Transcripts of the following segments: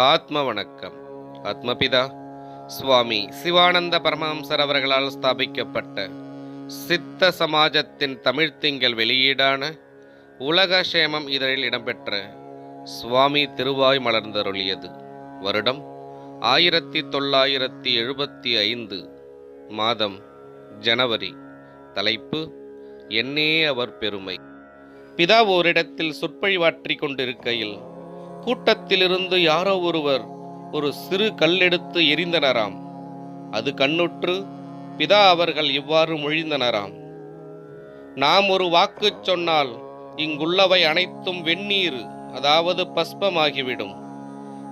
ஆத்ம வணக்கம் ஆத்மபிதா சுவாமி சிவானந்த பரமஹம்சர் அவர்களால் ஸ்தாபிக்கப்பட்ட சித்த சமாஜத்தின் தமிழ்த்திங்கள் வெளியீடான உலக சேமம் இதழில் இடம்பெற்ற சுவாமி திருவாய் மலர்ந்தருளியது. வருடம் ஆயிரத்தி தொள்ளாயிரத்தி எழுபத்தி ஐந்து மாதம் ஜனவரி. தலைப்பு என்னே அவர் பெருமை. பிதா ஓரிடத்தில் சொற்பொழிவாற்றிக் கொண்டிருக்கையில் கூட்டத்திலிருந்து யாரோ ஒருவர் ஒரு சிறு கல்லெடுத்து எரிந்தனராம். அது கண்ணுற்று பிதா அவர்கள் இவ்வாறு மொழிந்தனராம். நாம் ஒரு வாக்குச் சொன்னால் இங்குள்ளவை அனைத்தும் வெந்நீர் அதாவது பஸ்பமாகிவிடும்.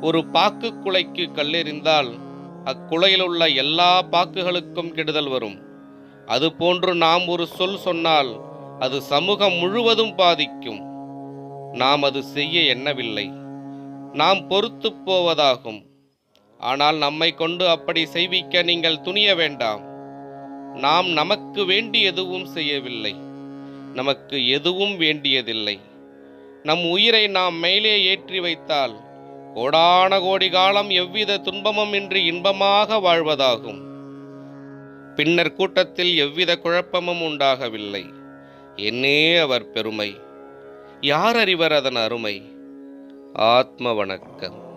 ஒரு பாக்கு குலைக்கு கல்லெறிந்தால் அக்குலையிலுள்ள எல்லா பாக்குகளுக்கும் கெடுதல் வரும். அதுபோன்று நாம் ஒரு சொல் சொன்னால் அது சமூகம் முழுவதும் பாதிக்கும். நாம் அது செய்ய எண்ணவில்லை. நாம் பொறுத்து போவதாகும். ஆனால் நம்மை கொண்டு அப்படி செய்விக்க நீங்கள் துணிய வேண்டாம். நாம் நமக்கு வேண்டி எதுவும் செய்யவில்லை. நமக்கு எதுவும் வேண்டியதில்லை. நம் உயிரை நாம் மேலே ஏற்றி வைத்தால் கோடான கோடி காலம் எவ்வித துன்பமும் இன்றி இன்பமாக வாழ்வதாகும். பின்னர் கூட்டத்தில் எவ்வித குழப்பமும் உண்டாகவில்லை. என்னே அவர் பெருமை. யார் அறிவர் அதன் அருமை? ஆத்ம வணக்கம்.